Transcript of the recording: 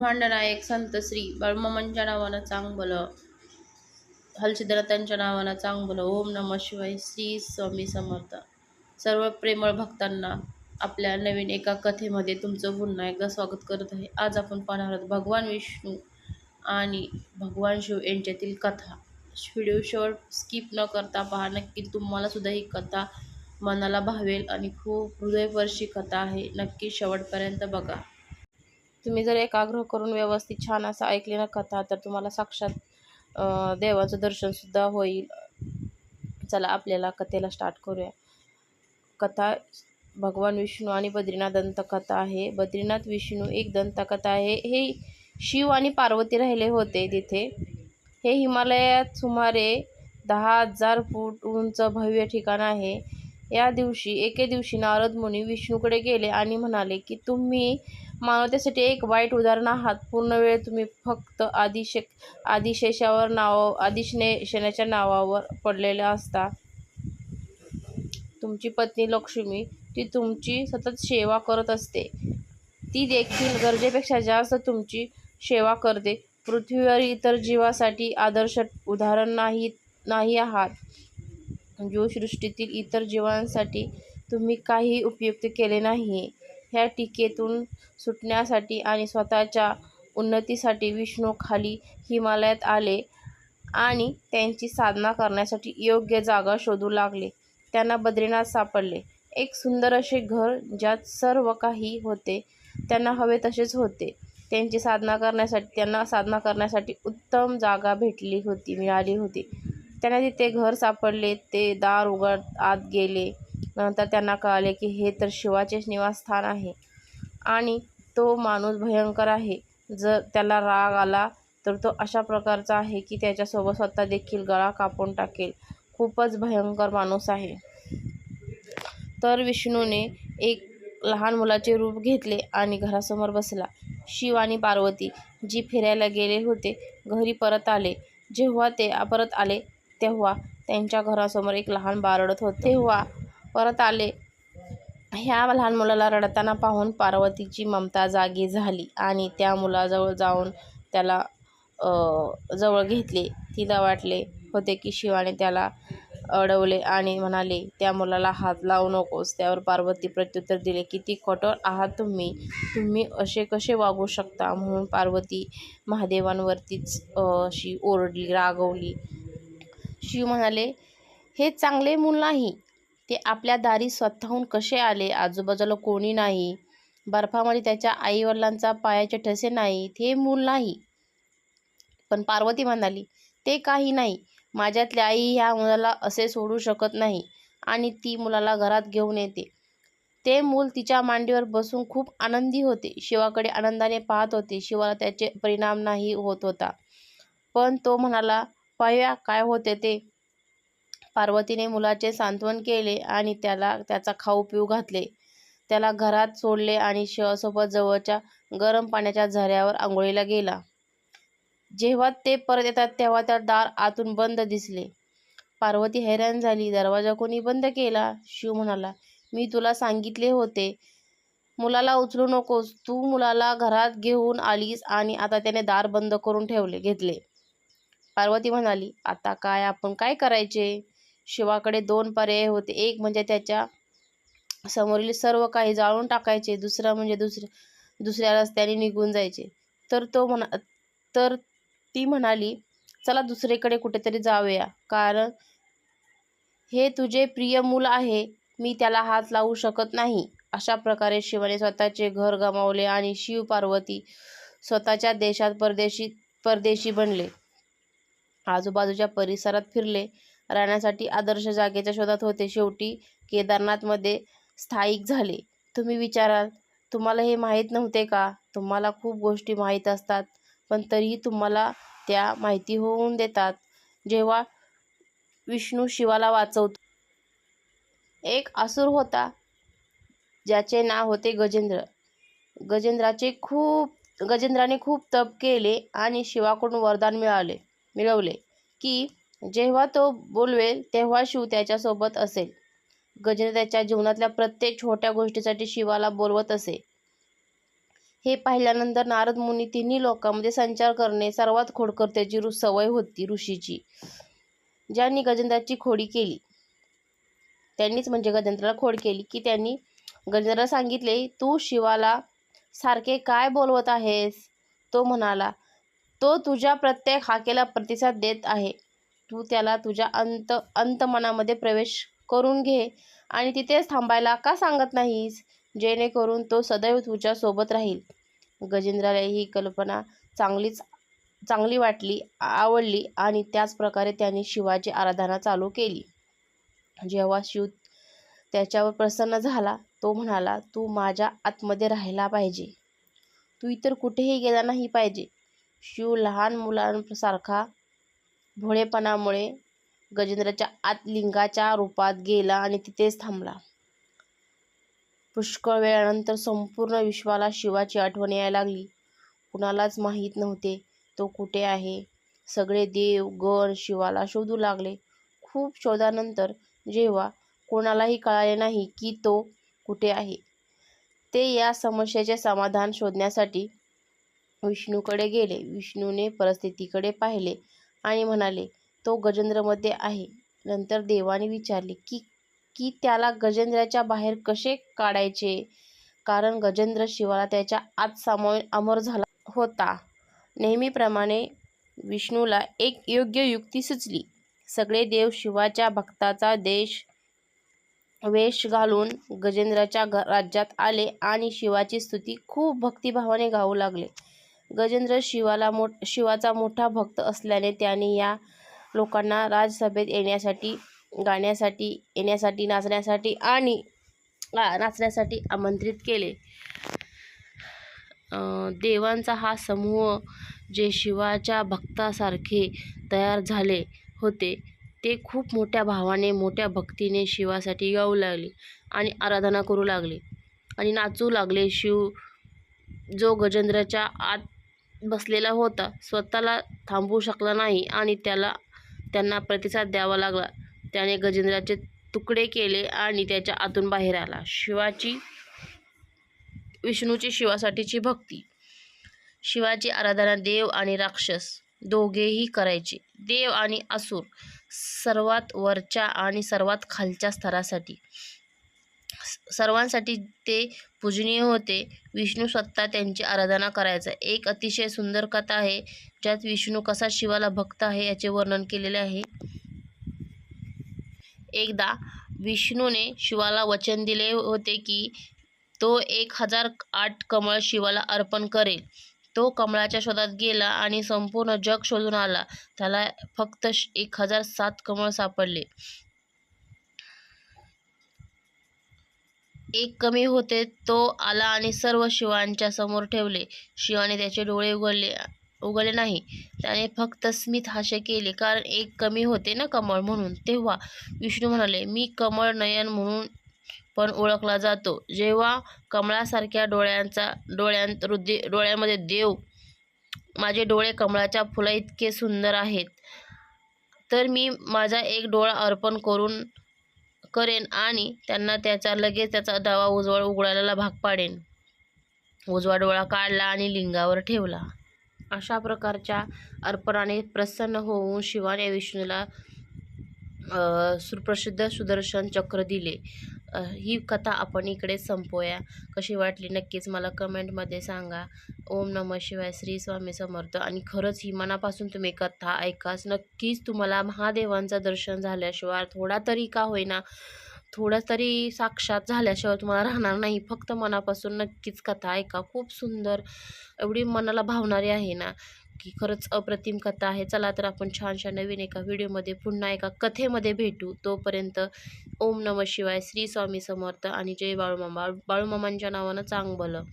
भांडनायक संत श्री बाळूमामांच्या नावानं चांगलं हलसिद्धनाथांच्या नावानं चांगलं ओम नम शिवाय श्री स्वामी समर्थ. सर्व प्रेमळ भक्तांना आपल्या नवीन एका कथेमध्ये तुमचं पुन्हा एकदा स्वागत करत आहे. आज आपण पाहणार आहोत भगवान विष्णू आणि भगवान शिव यांच्यातील कथा. व्हिडिओ शॉर्ट स्किप न करता पहा. नक्की तुम्हालासुद्धा ही कथा मनाला भावेल आणि खूप हृदयपर्शी कथा आहे. नक्की शेवटपर्यंत बघा. तुम्ही जर एकाग्र करून व्यवस्थित छान असं ऐकली ना कथा तर तुम्हाला साक्षात देवाचं दर्शनसुद्धा होईल. चला आपल्याला कथेला स्टार्ट करूया. कथा भगवान विष्णू आणि बद्रीनाथ दंतकथा आहे. बद्रीनाथ विष्णू एक दंतकथा आहे. हे शिव आणि पार्वती राहिले होते तिथे. हे हिमालयात सुमारे दहा हजार फूट उंच भव्य ठिकाण आहे. या दिवशी एके दिवशी नारद मुनी विष्णूकडे गेले आणि म्हणाले की तुम्ही मानवतेसाठी एक वाईट उदाहरण आहात. पूर्ण वेळ तुम्ही फक्त आदिशे आदिशेषावर नाव आदिशनेशनाच्या नावावर पडलेले असता. तुमची पत्नी लक्ष्मी ती तुमची सतत सेवा करत असते. ती देखील गरजेपेक्षा जास्त तुमची सेवा करते. पृथ्वीवर इतर जीवासाठी आदर्श उदाहरण नाही नाही आहात. जीवसृष्टीतील इतर जीवांसाठी तुम्ही काही उपयुक्त केले नाही. ह्या टीकेतून सुटण्यासाठी आणि स्वतःच्या उन्नतीसाठी विष्णू खाली हिमालयात आले आणि त्यांची साधना करण्यासाठी योग्य जागा शोधू लागले. त्यांना बद्रीनाथ सापडले. एक सुंदर असे घर ज्यात सर्व काही होते त्यांना हवे तसेच होते. त्यांची साधना करण्यासाठी त्यांना साधना करण्यासाठी उत्तम जागा भेटली होती मिळाली होती. त्यांना तिथे घर सापडले ते दार उघड आत गेले. नंतर त्यांना कळाले की हे तर शिवाचेच निवासस्थान आहे. आणि तो माणूस भयंकर आहे. जर त्याला राग आला तर तो अशा प्रकारचा आहे की त्याच्यासोबत स्वतः देखील गळा कापून टाकेल. खूपच भयंकर माणूस आहे. तर विष्णूने एक लहान मुलाचे रूप घेतले आणि घरासमोर बसला. शिव आणि पार्वती जी फिरायला गेले होते घरी परत आले. जेव्हा ते परत आले तेव्हा त्यांच्या घरासमोर एक लहान बारडत होते. तेव्हा परत आले. ह्या लहान मुलाला रडताना पाहून पार्वतीची ममता जागी झाली आणि त्या मुलाजवळ जाऊन त्याला जवळ घेतले. तिला वाटले होते की शिवाने त्याला अडवले आणि म्हणाले त्या मुलाला हात लावू नकोस. त्यावर पार्वती प्रत्युत्तर दिले किती कठोर आहात तुम्ही. तुम्ही असे कसे वागू शकता? म्हणून पार्वती महादेवांवरतीच अशी ओरडली रागवली. शिव म्हणाले हे चांगले मूल नाही. ते आपल्या दारी स्वतःहून कसे आले? आजूबाजूला कोणी नाही. बर्फामध्ये त्याच्या आईवडिलांचा पायाचे ठसे नाहीत हे मूल नाही. पण पार्वती म्हणाली ते काही नाही. माझ्यातली आई ह्या मुलाला असे सोडू शकत नाही आणि ती मुलाला घरात घेऊन येते. ते मूल तिच्या मांडीवर बसून खूप आनंदी होते. शिवाकडे आनंदाने पाहत होते. शिवाला त्याचे परिणाम नाही होत होता. पण तो म्हणाला पाहूया काय होते ते. पार्वतीने मुलाचे सांत्वन केले आणि त्याला त्याचा खाऊ पिऊ घातले. त्याला घरात सोडले आणि शिवासोबत जवळच्या गरम पाण्याच्या झऱ्यावर आंघोळीला गेला. जेव्हा ते परत येतात तेव्हा त्या दार आतून बंद दिसले. पार्वती हैराण झाली. दरवाजा कोणी बंद केला? शिव म्हणाला. मी तुला सांगितले होते. मुलाला उचलू नकोस. तू मुलाला घरात घेऊन आलीस आणि आता त्याने दार बंद करून ठेवले घेतले. पार्वती म्हणाली आता काय? आपण काय करायचे? शिवाकडे दोन पर्याय होते. एक म्हणजे त्याच्या समोरील सर्व काही जाळून टाकायचे दुसरं म्हणजे दुसऱ्या दुसऱ्या रस्त्याने निघून जायचे. तर तो म्हणा तर ती म्हणाली चला दुसरीकडे कुठेतरी जाऊया. कारण हे तुझे प्रिय मूल आहे. मी त्याला हात लावू शकत नाही. अशा प्रकारे शिवाने स्वतःचे घर गमावले आणि शिव पार्वती स्वतःच्या देशात परदेशी परदेशी बनले. आजूबाजूच्या परिसरात फिरले. राहण्यासाठी आदर्श जागेच्या शोधात होते. शेवटी केदारनाथमध्ये स्थायिक झाले. तुम्ही विचाराल तुम्हाला हे माहीत नव्हते का? तुम्हाला खूप गोष्टी माहीत असतात पण तरीही तुम्हाला त्या माहिती होऊन देतात. जेव्हा विष्णू शिवाला वाचवतो. एक असुर होता ज्याचे नाव होते गजेंद्र. गजेंद्राचे खूप गजेंद्राने खूप तप केले आणि शिवाकडून वरदान मिळाले मिळवले की जेव्हा तो बोलवेल तेव्हा शिव त्याच्यासोबत असेल. गजेंद्र त्याच्या जीवनातल्या प्रत्येक छोट्या गोष्टीसाठी शिवाला बोलवत असे. हे पाहिल्यानंतर नारद मुनी तिन्ही लोकांमध्ये संचार करणे सर्वात खोडकर्त्याची रु सवय होती ऋषीची ज्यांनी गजेंद्राची खोडी केली. त्यांनीच म्हणजे गजेंद्राला खोड केली की त्यांनी गजेंद्राला सांगितले तू शिवाला सारखे काय बोलवत आहेस? तो म्हणाला तो तुझ्या प्रत्येक हाकेला प्रतिसाद देत आहे. तू त्याला तुझ्या अंत अंतमनामध्ये प्रवेश करून घे. आणि तिथेच थांबायला का सांगत नाहीस? जेणेकरून तो सदैव तुझ्या सोबत राहील. गजेंद्राला ही कल्पना चांगलीच चांगली वाटली आवडली आणि त्याचप्रकारे त्याने शिवाची आराधना चालू केली. जेव्हा शिव त्याच्यावर प्रसन्न झाला तो म्हणाला तू माझ्या आतमध्ये राहायला पाहिजे. तू इतर कुठेही गेला नाही पाहिजे. शिव लहान मुलांसारखा भोळेपणामुळे गजेंद्राच्या आत लिंगाच्या रूपात गेला आणि तिथेच थांबला. पुष्कळ वेळानंतर संपूर्ण विश्वाला शिवाची आठवण यायला लागली. कुणालाच माहीत नव्हते तो कुठे आहे. सगळे देव गण शिवाला शोधू लागले. खूप शोधानंतर जेव्हा कोणालाही कळाले नाही की तो कुठे आहे ते या समस्येचे समाधान शोधण्यासाठी विष्णूकडे गेले. विष्णूने परिस्थितीकडे पाहिले. आणि म्हणाले तो गजेंद्रमध्ये आहे. नंतर देवाने विचारले की की त्याला गजेंद्राच्या बाहेर कसे काढायचे? कारण गजेंद्र शिवाला त्याच्या आत सामावून अमर झाला होता. नेहमीप्रमाणे विष्णूला एक योग्य युक्ती सुचली. सगळे देव शिवाच्या भक्ताचा देश वेश घालून गजेंद्राच्या राज्यात आले आणि शिवाची स्तुती खूप भक्तिभावाने गाऊ लागले. गजेंद्र शिवाला मो शिवाचा मोठा भक्त असल्याने त्याने या लोकांना राजसभेत येण्यासाठी गाण्यासाठी येण्यासाठी नाचण्यासाठी आणि नाचण्यासाठी आमंत्रित केले. देवांचा हा समूह जे शिवाच्या भक्तासारखे तयार झाले होते ते खूप मोठ्या भावाने मोठ्या भक्तीने शिवासाठी गाऊ लागले आणि आराधना करू लागले. आणि नाचू लागले शिव जो गजेंद्राच्या आत बसलेला होता. स्वतःला थांबवू शकला नाही आणि त्याला त्यांना प्रतिसाद द्यावा लागला. त्याने गजेंद्राचे तुकडे केले आणि त्याच्या आतून बाहेर आला. शिवाची विष्णूची शिवासाठीची भक्ती. शिवाची आराधना देव आणि राक्षस दोघेही करायचे. देव आणि असुर सर्वात वरच्या आणि सर्वात खालच्या स्तरासाठी. सर्वांसाठी ते पूजनीय होते. विष्णू स्वतः त्यांची आराधना करायचा. एक अतिशय सुंदर कथा आहे ज्यात विष्णू कसा शिवाला भक्त आहे याचे वर्णन केलेले आहे. एकदा विष्णूने शिवाला वचन दिले होते की तो एक हजार आठ कमळ शिवाला अर्पण करेल. तो कमळाच्या शोधात गेला आणि संपूर्ण जग शोधून आला. त्याला फक्त एक हजार सात कमळ सापडले. एक कमी होते तो आला आणि सर्व शिवांच्या समोर ठेवले. शिवाने त्याचे डोळे उघडले उघडले नाही. त्याने फक्त स्मित हास्य केले कारण एक कमी होते ना कमळ म्हणून. तेव्हा विष्णू म्हणाले मी कमळ नयन म्हणून पण ओळखला जातो. जेव्हा कमळासारख्या डोळ्यांचा डोळ्यांत रुद्दी डोळ्यामध्ये देव माझे डोळे कमळाच्या फुला इतके सुंदर आहेत तर मी माझा एक डोळा अर्पण करून करेन आणि त्यांना त्याचा लगेच त्याचा डवा उजवळ उघडायला भाग पाडेन. उजवा डोळा काढला आणि लिंगावर ठेवला. अशा प्रकारच्या अर्पणाने प्रसन्न होऊन शिवाने विष्णूला सुप्रसिद्ध सुदर्शन चक्र दिले. ही कथा आपण इकडे संपवूया. कशी वाटली नक्कीच मला कमेंटमध्ये सांगा. ओम नमः शिवाय श्री स्वामी समर्थ. आणि खरंच ही मनापासून तुम्ही कथा ऐकास. नक्कीच तुम्हाला महादेवांचं दर्शन झाल्याशिवाय थोडा तरी का होईना थोडं तरी साक्षात झाल्याशिवाय तुम्हाला राहणार नाही. फक्त मनापासून नक्कीच कथा ऐका. खूप सुंदर. एवढी मनाला भावणारी आहे ना. की खरंच अप्रतिम कथा आहे. चला तर आपण छानशा नवीन एका व्हिडिओमध्ये पुन्हा एका कथेमध्ये भेटू. तोपर्यंत ओम नम शिवाय. श्री स्वामी समर्थ आणि जय बाळूमामा. बाळूमामांच्या नावानं चांग भलं